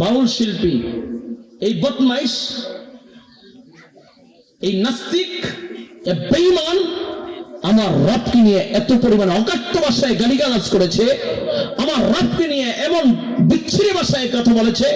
বাউল শিল্পী এই বদমাইশ, এই নাস্তিক বেঈমান আমার রবকে নিয়ে এত পরিমাণে অকাট্য ভাষায় গালিগালাজ করেছে, আমার রবকে নিয়ে এমন বিচ্ছিরি ভাষায় কথা বলেছে,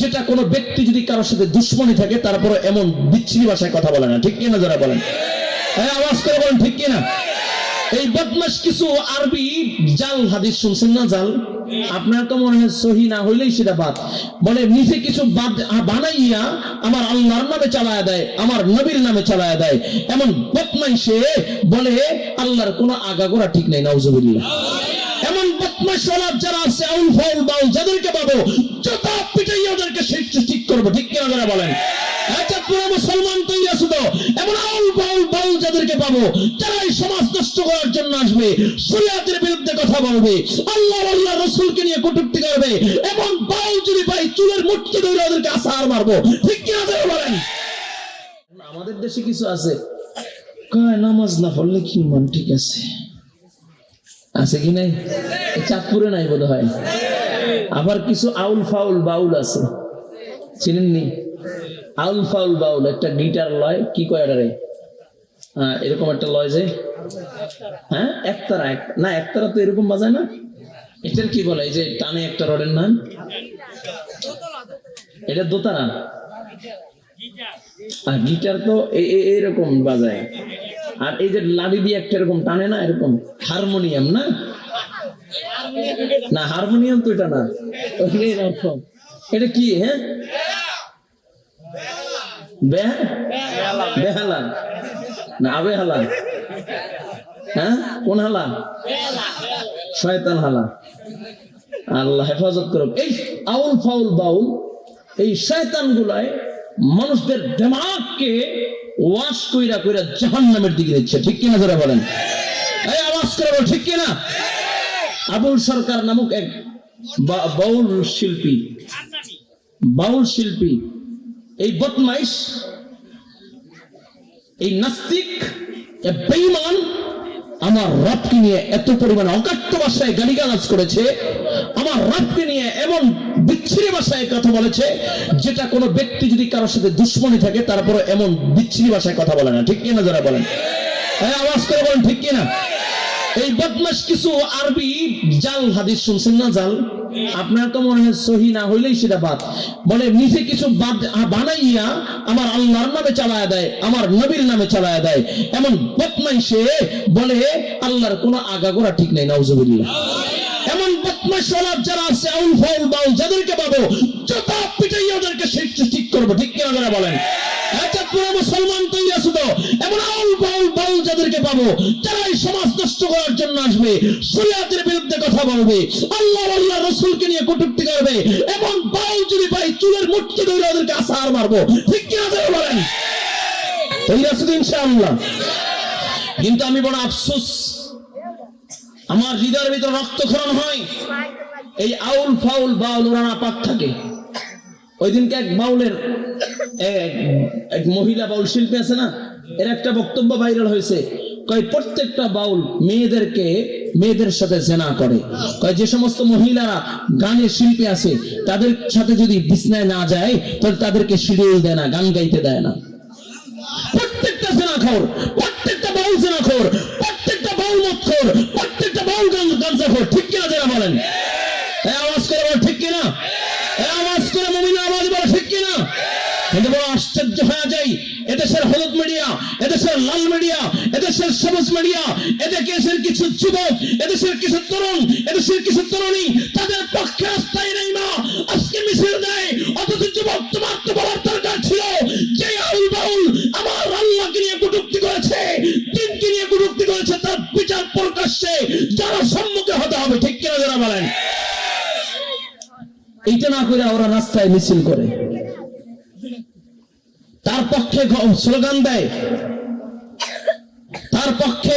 যেটা কোনো ব্যক্তি যদি কারোর সাথে দুশ্মনী থাকে তারপরে এমন বিচ্ছিরি ভাষায় কথা বলে না। ঠিক কিনা যারা বলেন? হ্যাঁ আওয়াজ করে বলেন, ঠিক কিনা? এই বদমাস কিছু আরবি জাল হাদিস শুনছেন না জাল? আপনার তো মনে হয় সহি না হইলেই সেটা বাদ। বলে নিচে কিছু বাদ বানাইয়া আমার আল্লাহর নামে চালায়া দেয়, আমার নবীর নামে চালায়া দেয়। এমন বদমাইশে বলে, আল্লাহর কোনো আগাগোড়া ঠিক নাই, নাউজুবিল্লাহ। এমন বদমাশ ওলাদ যারা আছে, আউল ফাউল বাউল, যাদেরকে পাবো যত পিটাই ওদেরকে ঠিক করব, ঠিক কিনা যারা বলেন? আচ্ছা পুরো মুসলমান তৈরি এমন যাদেরকে পাবো এই সমাজ নষ্ট করার জন্য আসবে বিরুদ্ধে কথা বলবে, আল্লাহ আল্লাহ রসুলকে নিয়ে কটূক্তি করবে, এমন যদি পাই, চুলের মুটকে ধরে ওদেরকে মারবো। ঠিক আমাদের দেশে কিছু আছে। কয়, নামাজ না পড়লে কি মন ঠিক আছে? আছে কি নাই? চাঁদপুরে নাই বোধ হয় আবার কিছু আউল ফাউল বাউল আছে। চিনেননি? আউল ফাউল বাউল, একটা গিটার লয়, কি কয় হ্যাঁ এরকম একটা লয় যে। হ্যাঁ একতারা, এক, না, একতারা তো এরকম বাজায় না? এটার কি বলে? এই যে টানে একটা রডের নাম? এটা দোতারা? আর গিটার তো এরকম বাজায়। আর এই যে লাড়ি দিয়ে একটা এরকম টানে না, এরকম হারমোনিয়াম না? না, হারমোনিয়াম তো এটা না। এটা কি হ্যাঁ? হ্যাঁ? কোন শয়তান হেফাজত এই আউল ফাউল বাউল, এই শয়তান গুলায় মানুষদের দেমাগকে ওয়াশ কইরা কইরা জাহান্নামের দিকে দিচ্ছে। ঠিক কিনা যারা বলেন? আওয়াজ করে ঠিক কিনা? আবুল সরকার নামক এক বাউল শিল্পী। বাউল শিল্পী। এই বদমাইশ নাস্তিক বেঈমান আমার রবকে নিয়ে এত পরিমাণে অকাট্য ভাষায় গালিগালাজ করেছে, আমার রবকে নিয়ে এমন বিচ্ছিরি ভাষায় কথা বলেছে, যেটা কোনো ব্যক্তি যদি কারোর সাথে দুশ্মনী থাকে তারপরে এমন বিচ্ছিরি ভাষায় কথা বলে না। ঠিক কিনা যারা বলেন? হ্যাঁ আওয়াজ করে বলেন, ঠিক কিনা? এই বদমাস কিছু আরবি জাল হাদিস শুনছেন না জাল? আপনার তো মনে হয় সহি না হইলেই সেটা বাদ। বলে নিচে কিছু বাদ বানাইয়া আমার আল্লাহর নামে চালায়া দেয়, আমার নবীর নামে চালায়া দেয়। এমন বদমাইশে বলে, আল্লাহর কোনো আগাগোড়া ঠিক এমন যারা আছে, আউল ফাউল বাউল, যাদেরকে পাবো যত পিটাই ওদেরকে ঠিক করব, ঠিক কিনা যারা বলেন। মুসলমান তৈরি এমন আউল বাউল বাউল যাদেরকে পাবো এই সমাজ নষ্ট করার আসবে, শরিয়াতের বিরুদ্ধে কথা বলবে আল্লাহ আল্লাহ রসুলকে নিয়ে কটূক্তি করবে যদি পাই চুলের ধরে ওদেরকে আসার মারবো। ঠিক বলেন? ইনশাআল্লাহ। কিন্তু আমি বড় আফসোস, আমার হৃদয়ের ভিতরে রক্তক্ষরণ হয়। এই আউল ফাউল বাউল ওরা পাক থাকে। ওই দিনকে এক বাউলের, এক মহিলা বাউল শিল্পী আছে না, এর একটা বক্তব্য ভাইরাল হয়েছে। প্রত্যেকটা বাউল মেয়েদেরকে, মেয়েদের সাথে জেনা করে। যে সমস্ত মহিলারা গানের শিল্পী আছে, তাদের সাথে যদি বিছনায় না যায়, তাহলে তাদেরকে শিডিউল দেয় না, গান গাইতে দেয় না। প্রত্যেকটা জেনাখোর, প্রত্যেকটা বাউল জেনাখোর, প্রত্যেকটা বাউল মতখোর প্রত্যেকটা বাউল গাঞ্জাখোর ঠিক কিনা যারা বলেন? আওয়াজ করে বলো, ঠিক কিনা? আওয়াজ করে মমিনা আওয়াজ বলো, ঠিক কিনা? কিন্তু বড় এদেশের হলুদ মিডিয়া, এদেশের লাল মিডিয়া, এদেশের সবুজ মিডিয়া এদেশের কিছু যুবক, এদেশের কিছু তরুণ, এদেশের কিছু তরুণী, তাদের পক্ষে রাস্তায় নেই মা। আজকে মিছিল দেয়, অথচ যুবক তোমার তো বলার দরকার ছিল। যে আউল বাউল আমার আল্লাহকে নিয়ে কটূক্তি করেছে, দিনকে নিয়ে কটূক্তি করেছে, তার বিচার প্রকাশ্যে যারা সম্মুখে হতে হবে, ঠিক কিনা যারা বলেন? এইটা না করে ওরা রাস্তায় মিছিল করে। তার পক্ষে স্লোগান দেয়। তার পক্ষে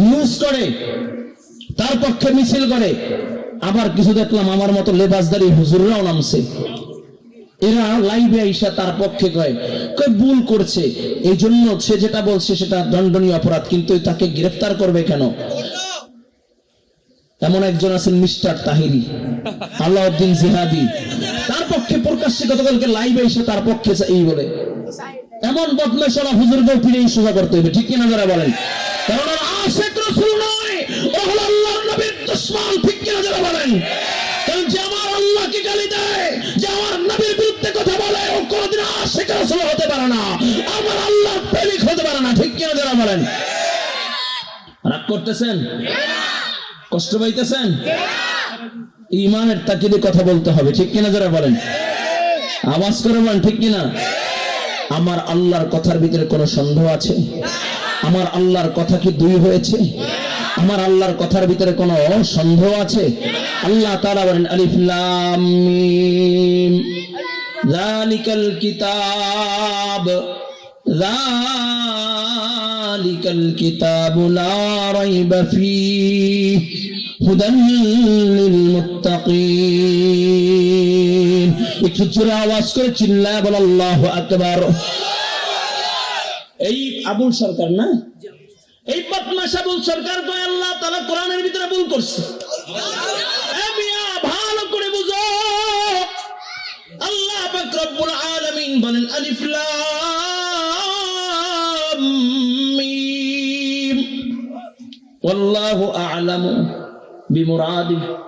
নিউজ করে। তার পক্ষে মিছিল করে। আবার কিছু দেখলাম, আমার মতো লেবাসদারি হুজুররাও নামছে। এরা লাইভে আইসা তার পক্ষে কয় ভুল করছে। এই জন্য সে যেটা বলছে সেটা দণ্ডনীয় অপরাধ, কিন্তু তাকে গ্রেফতার করবে কেন? এমন একজন আছেন মিস্টার তাহিরি আল্লাউদ্দিন জিহাদি। তার পক্ষে প্রকাশ্যে গতকালকে লাইভে এসে তার পক্ষে এই বলে। এমন বদমেশলা হুজুরকেও ফিরে সোজা করতে হবে, ঠিক কিনা যারা বলেন? কারণ ওরা কথা বলে, ও কোনোদিন হতে পারে না। আমার হতে পারে না, ঠিক বলেন? করতেছেন? কষ্ট পাইতেছেন? ইমানের তাকিদে কথা বলতে হবে, ঠিক কিনা যারা বলেন? আওয়াজ করে বলেন, ঠিক কিনা? আমার আল্লাহর কথার ভিতরে কোনো সন্দেহ আছে? আমার আল্লাহর কথা কি দুই হয়েছে? আমার আল্লাহর কথার ভিতরে কোনো সন্দেহ আছে? আল্লাহ তাআলা বলেন, আলিফ লাম মিম। যালিকাল কিতাব, যালিকাল কিতাবু লা রাইবা ফীহ। হুদান লিল মুত্তাকিন। একটু জোরে আওয়াজ করে চিল্লায় বল, আল্লাহু আকবার। এই আবুল সরকার না? এই বদমাশ আবুল সরকার কয়, আল্লাহ তাআলা কোরআনের ভিতরে ভুল করছে। ভালো করে বুঝো। আল্লাহ পাক রব্বুল আলামিন বলেন, আলিফ লাম মিম। আ'লামু বিমুরাদি কয়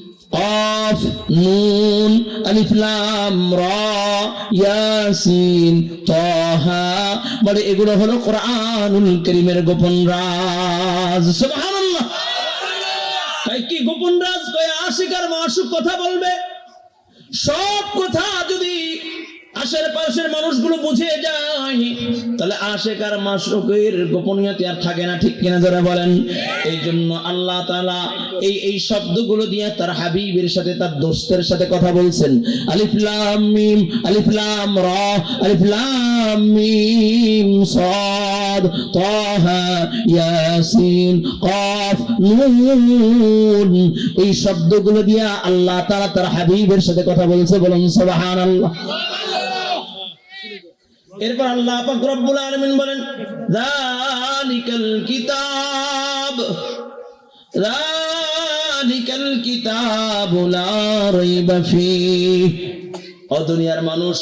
قاف نون ألف لام را ইয়াসিন তাহা বলে এগুলো হলো কোরআনুল করিমের গোপন রাজ সুবহানাল্লাহ তাই কি গোপন রাজ কয়ে আশিকার মাসুক কথা বলবে সব কথা যদি আশেপাশের মানুষগুলো বুঝে যায়। তাহলে আশেকার মাসুকের গোপনীয়তা আর থাকে না, ঠিক কিনা যারা বলেন? এই জন্য আল্লাহ তাআলা এই এই শব্দগুলো দিয়ে তার হাবিবের সাথে, তার দোস্তের সাথে কথা বলছেন। আলিফ মিম, আলিফ রা, আলিফ মিম সাদ, তাহা ইয়াসিন, কফ, নুন। এই শব্দগুলো দিয়ে আল্লাহ তাআলা তার হাবিবের সাথে কথা বলছে, বলুন সুবহানাল্লাহ। এরপর আল্লাহ পাক রব্বুল আলামিন বলেন যালিকাল কিতাব যালিকাল কিতাব লা রাইবা ফীহ। ও দুনিয়ার মানুষ,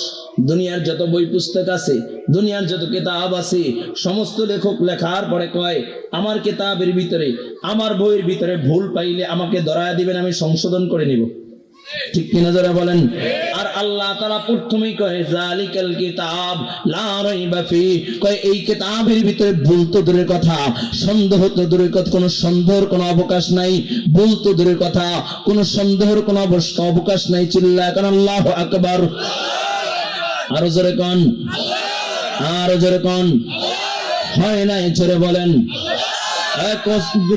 দুনিয়ার যত বই পুস্তক আছে, দুনিয়ার যত কিতাব আছে, সমস্ত লেখক লেখার পরে কয়, আমার কিতাবের ভিতরে, আমার বইয়ের ভিতরে ভুল পাইলে আমাকে ধরায় দিবেন, আমি সংশোধন করে নিব। ঠিক কিনা যারা বলেন? আর আল্লাহ তারা প্রথমেই কয় জালিকাল কিতাব, লা রাইবা ফি। এই কিতাবের ভিতরে ভুল তো দূরের কথা, সন্দেহ তো দূরের কথা, কোনো সন্দেহের কোনো অবকাশ নাই, ভুল তো দূরের কথা, কোনো সন্দেহের কোনো অবকাশ নাই চিল্লা কারণ আল্লাহ আকবার। আরও জোরে কন। আরও জোরে কন। হয় নাই, জোরে বলেন। এক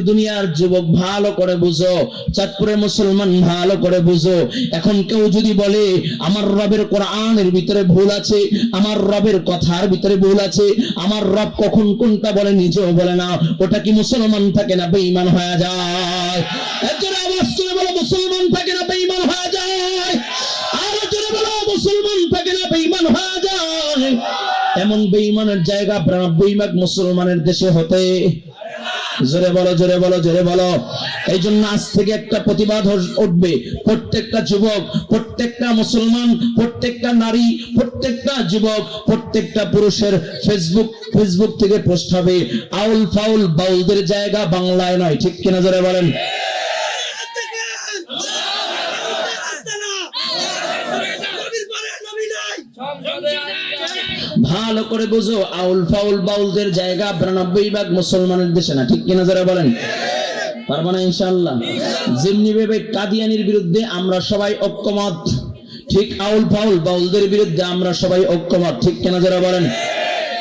দুনিয়ার যুবক ভালো করে বুঝো, চাঁদপুরের মুসলমান ভালো করে বুঝো। এখন কেউ যদি বলে, আমার রবের কোরআনের ভিতরে ভুল আছে, আমার রবের কথার ভিতরে ভুল আছে, আমার রব কখন কোনটা বলে নিজেও বলে না, ওটা কি মুসলমান থাকে না বেঈমান হয়ে যায়? একজন আওয়াজ করে বলো, মুসলমান থাকে না বেঈমান হয়ে আর বলো, মুসলমান থাকে না এমন বেঈমানের জায়গা বিরানব্বই ভাগ মুসলমানের দেশে হতে জোরে বলো জোরে বলো জোরে বলো। এই জন্য আজ থেকে একটা প্রতিবাদ উঠবে। প্রত্যেকটা যুবক, প্রত্যেকটা মুসলমান, প্রত্যেকটা নারী, প্রত্যেকটা যুবক, প্রত্যেকটা পুরুষের ফেসবুক ফেসবুক থেকে পোস্ট হবে। আউল ফাউল বাউলদের জায়গা বাংলায় নয়। ঠিক কিনা জোরে বলেন? ভালো করে বুঝো, আউল ফাউল বাউলদের জায়গা বিরানব্বই ভাগ মুসলমানের দেশে না, ঠিক কিনা যারা বলেন? পারব না ইনশাল্লাহ যেমনি ভেবে কাদিয়ানির বিরুদ্ধে আমরা সবাই ঐক্যমত, ঠিক আউল ফাউল বাউলদের বিরুদ্ধে আমরা সবাই ঐক্যমত, ঠিক কিনা যারা বলেন?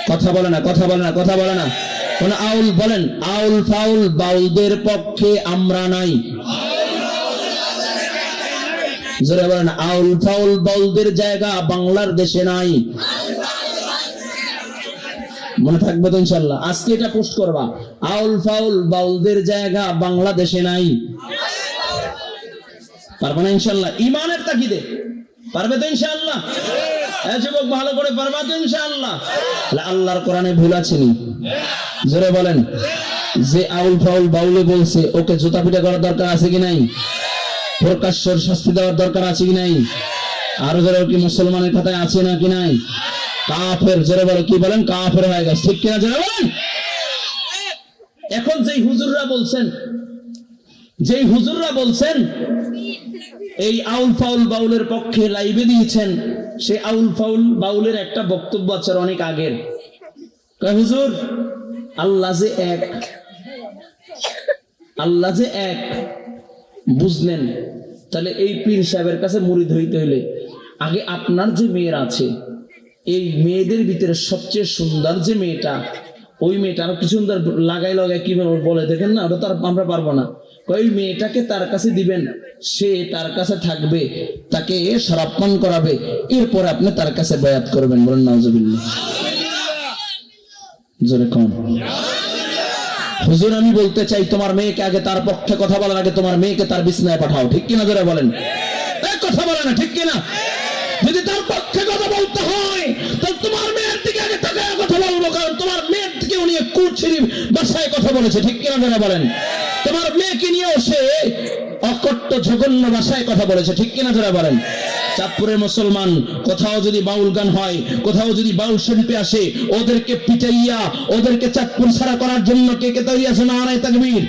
কথা বলে না, কথা বলে না, কথা বলে না। কোন আউল বলেন, আউল ফাউল বাউলদের পক্ষে আমরা নাই। জোরে বলেন, আউল ফাউল বাউলদের জায়গা বাংলার দেশে নাই। মনে থাকবে তো ইনশাল্লাহ আজকে এটা পোস্ট করবা। আউল ফাউল বাউলদের জায়গা বাংলাদেশে নাই। পারবে না ইনশাল্লাহ ইমানের তাকিদে পারবে তো ইনশাআল্লাহ? হ্যাঁ যুবক, ভালো করে পারবা তো ইনশাআল্লাহ? তাহলে আল্লাহর কোরআনে ভুল আছে নি? জোরে বলেন। যে আউল ফাউল বাউলে বলছে, ওকে জুতা পিটা করার দরকার আছে কি নাই? প্রকাশ্যর শাস্তি দেওয়ার দরকার আছে কি নাই? আরও জোরে কি মুসলমানের কথায় আছে না কি নাই? কাফের, জোরে বলো কি বলেন? কাফের হয়ে গেছে। ঠিক কিনা জোরে বলেন? এখন যেই হুজুররা বলছেন, যেই হুজুররা বলছেন, এই আউল ফাউল বাউলের পক্ষে লাইভে দিয়েছেন, সে আউল ফাউল বাউলের একটা বক্তব্য আছে অনেক আগের। হুজুর, আল্লাহ যে এক, আল্লাহ যে এক, বুঝলেন? তাহলে এই পীর সাহেবের কাছে মুড়ি ধইতে হইলে, আগে আপনার যে মেয়ের আছে এই মেয়েদের ভিতরে সবচেয়ে সুন্দর যে মেয়েটা, ওই মেয়েটা আরও কিছু সুন্দর লাগাই লাগাই কি বলে, দেখেন না? ওটা তো আমরা পারব না। ওই মেয়েটাকে তার কাছে দিবেন, সে তার কাছে থাকবে, তাকে সরাপ্পান করাবে, এরপর আপনি তার কাছে বয়াত করবেন বলেন কম হুজুর, আমি বলতে চাই, তোমার মেয়েকে আগে তার পক্ষে কথা বলার আগে তোমার মেয়েকে তার বিছনায় পাঠাও, ঠিক কিনা জোরে বলেন? কথা বলে না, ঠিক কিনা? উনি শরীফ বাসায় কথা বলেছে, ঠিক কিনা জোরে বলেন? তোমার মেয়েকে নিয়েও সে অকট্ট, জঘন্য ভাষায় কথা বলেছে, ঠিক কিনা যারা বলেন? চাঁদপুরের মুসলমান, কোথাও যদি বাউল গান হয়, কোথাও যদি বাউল শিল্পী আসে, ওদেরকে পিটাইয়া, ওদেরকে চাঁদপুর ছাড়া করার জন্য কে কে তৈরি আছে? না তাকবীর।